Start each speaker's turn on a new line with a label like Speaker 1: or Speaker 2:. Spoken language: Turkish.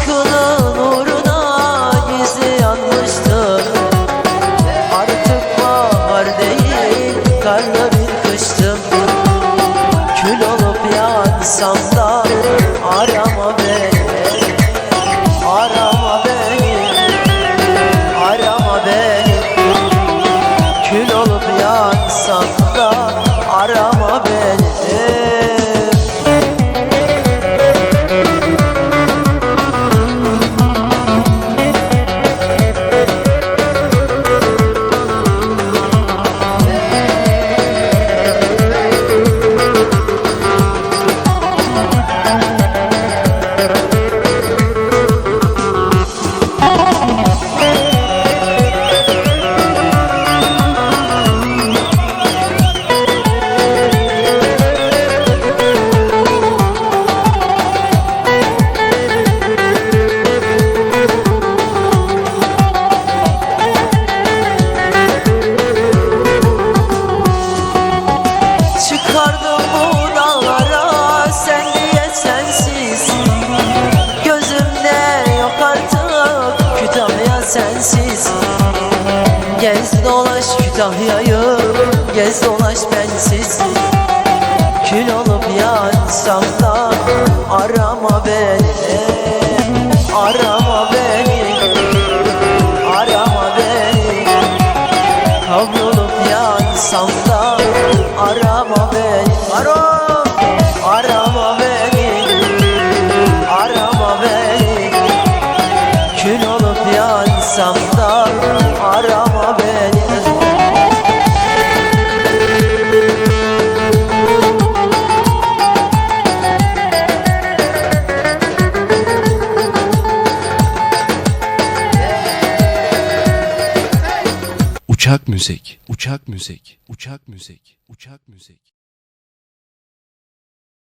Speaker 1: Aşkının uğruna gizli yanmıştım. Artık bahar değil karla bir kıştım Kül olup yansam Gez dolaş Kütahya'yı Gez dolaş bensiz Kül olup yansam da Arama beni Arama beni Arama beni. Kavrulup yansam da arama beni
Speaker 2: Uçak müzik, uçak müzik, uçak müzik, uçak müzik.